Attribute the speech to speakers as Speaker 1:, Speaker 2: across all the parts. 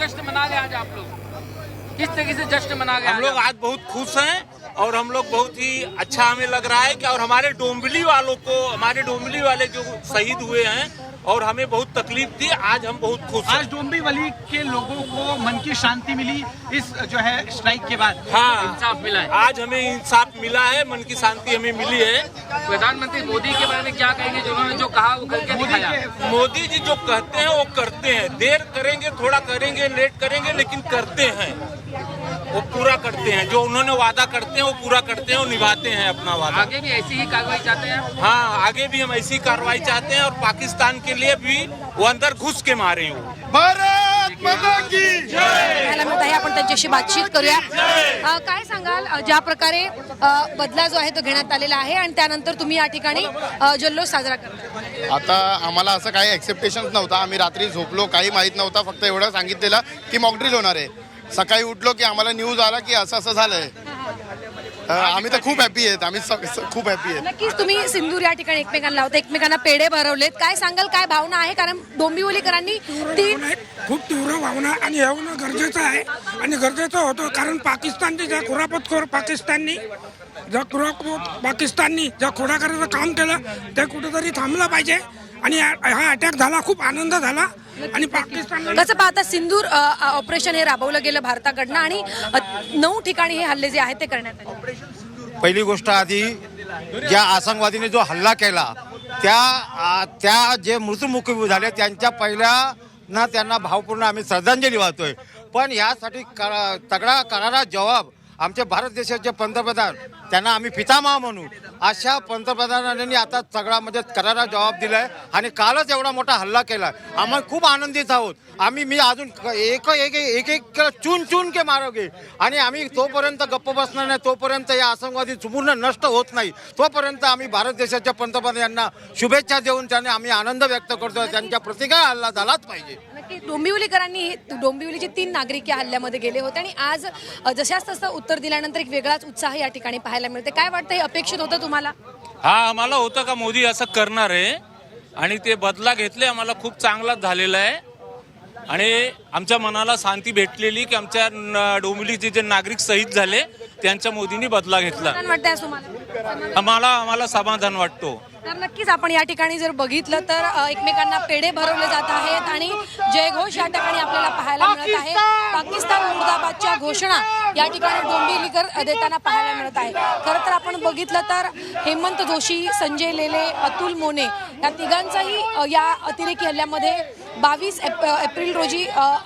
Speaker 1: जश्न मना रहे आज आप लोग। किस तरीके से जश्न मना रहे
Speaker 2: हम लोग आज बहुत खुश हैं और हम लोग बहुत ही अच्छा हमें लग रहा है कि और हमारे डोंबिवली वालों को हमारे डोंबिवली वाले जो शहीद हुए हैं और हमें बहुत तकलीफ़ थी आज हम बहुत खुश
Speaker 3: आज डोंबिवली के लोगों को मन की शांति मिली इस जो है स्ट्राइक के बाद।
Speaker 2: हाँ।
Speaker 1: इंसाफ मिला है।
Speaker 2: आज हमें इंसाफ मिला है मन की शांति हमें मिली है।
Speaker 1: प्रधानमंत्री मोदी के बारे में क्या कहेंगे जो उन्होंने जो कहा वो करके
Speaker 3: मोदी
Speaker 1: दिखाया।
Speaker 2: मोदी जी जो कहते हैं वो करते हैं। देर करेंगे थोड़ा करेंगे लेट करेंगे लेकिन करते हैं। वो पूरा करते हैं। जो उन्होंने वादा करते हैं वो पूरा करते हैं वो निभाते हैं अपना वादा।
Speaker 1: आगे भी ऐसी ही कार्रवाई चाहते हैं?
Speaker 2: हाँ आगे भी हम ऐसी कार्रवाई चाहते हैं और पाकिस्तान के लिए भी वो अंदर घुस के मारे
Speaker 4: आहे आपण त्यांच्याशी बातचीत करूया. काय सांगाल? ज्या प्रकारे बदला जो आहे तो घेण्यात आलेला आहे आणि त्यानंतर तुम्ही या ठिकाणी जल्लोष साजरा करता
Speaker 5: आता आम्हाला असं काही एक्सेप्टेशन नव्हतं. आम्ही रात्री झोपलो काही माहीत नव्हतं. फक्त एवढं सांगितलेलं की मॉकड्रिल होणार आहे. सकाळी उठलो की आम्हाला न्यूज आला की असं असं झालंय. आम्ही तर खूप हॅपी आहेत. आम्ही खूप हॅपी आहेत.
Speaker 4: नक्कीच तुम्ही सिंदूर या ठिकाणी एकमेकांना लावता. एकमेकांना पेढे भरवलेत. काय सांगाल? काय भावना आहे? कारण डोंबिवलीकरांनी.
Speaker 6: खूप तीव्र भावना आणि हे होणं गरजेचं आहे. आणि गरजेचं होतं कारण पाकिस्तानची ज्या खुरापतखोर पाकिस्ताननी ज्या खुरापत पाकिस्ताननी ज्या खोडाकराचं काम केलं ते कुठेतरी थांबलं पाहिजे. आणि हा हा अटॅक झाला खूप आनंद झाला. आणि पाकिस्तानला
Speaker 4: कसं पाहता अ, ऑपरेशन हे राबवलं गेलं भारताकडनं आणि नऊ ठिकाणी हे हल्ले जे आहेत ते करण्यात आले.
Speaker 7: पहिली गोष्ट आधी ज्या आतंकवादीने जो हल्ला केला त्या त्या जे मृत्युमुखी झाले त्यांच्या पहिल्या ना त्यांना भावपूर्ण आम्ही श्रद्धांजली वाहतोय. पण यासाठी करा- तगडा करारा जबाब आमच्या भारत देशाचे पंतप्रधान त्यांना आम्ही पितामह म्हणू अशा पंतप्रधानांनी आता सगळ्यामध्ये करारा जबाब दिलाय आणि कालच एवढा मोठा हल्ला केला आम्ही खूप आनंदित आहोत. आम्ही मी अजून एक एक एक एक चून चून के मारोगे. आणि आम्ही तोपर्यंत गप्प बसणार नाही तोपर्यंत या आतंकवादी पूर्ण नष्ट होत नाही. तोपर्यंत आम्ही भारत देशाच्या पंतप्रधान यांना शुभेच्छा देऊन त्यांनी आम्ही आनंद व्यक्त करतोय. त्यांच्या प्रतिका हल्ला झालाच पाहिजे.
Speaker 4: नक्की डोंबिवलीकरांनी डोंबिवलीचे तीन नागरिक या हल्ल्यामध्ये गेले होते आणि आज जशाच तसं उत्तर दिल्यानंतर एक वेगळाच उत्साह या ठिकाणी पाहायला मिळते. काय वाटतं हे अपेक्षित होतं तुम्हाला?
Speaker 2: हा आम्हाला होतं का मोदी असं करणार आहे? आणि ते बदला घेतले आम्हाला खूप चांगलाच झालेला आहे. आणि आमच्या मनाला शांती भेटलेली की आमच्या डोंबिवलीचे जे नागरिक शहीद झाले त्यांच्या मोदींनी बदला घेतला. आम्हाला आम्हाला समाधान वाटतो.
Speaker 4: तर नक्कीच आपण या ठिकाणी जर बघितलं तर एकमेकांना पेढे भरवले जात आहेत आणि जयघोष या ठिकाणी आपल्याला पाहायला मिळत आहे. पाकिस्तान मुर्दाबादच्या घोषणा या ठिकाणी डोंबिवलीकर देताना पाहायला मिळत आहे. खरं तर आपण बघितलं तर हेमंत जोशी संजय लेले अतुल मोने या तिघांचाही या अतिरेकी हल्ल्यामध्ये बावीस एप एप्रिल रोजी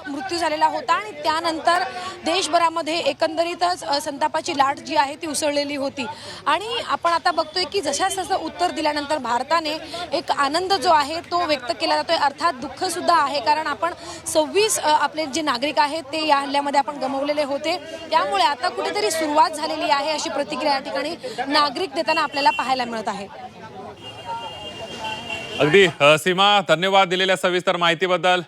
Speaker 4: मृत्यू झालेला होता आणि त्यानंतर देशभरामध्ये एकंदरीतच संतापाची लाट जी आहे ती उसळलेली होती. आणि आपण आता बघतोय की जशास तसं उत्तर दिल्यानंतर भारताने एक आनंद जो आहे तो व्यक्त केला जातोय. अर्थात दुःखसुद्धा आहे कारण आपण सव्वीस आपले जे नागरिक आहेत ते या हल्ल्यामध्ये आपण गमवलेले होते. त्यामुळे आता कुठेतरी सुरुवात झालेली आहे अशी प्रतिक्रिया या ठिकाणी नागरिक देताना आपल्याला पाहायला मिळत आहे.
Speaker 8: अगदी सीमा धन्यवाद दिलेल्या सविस्तर माहितीबद्दल.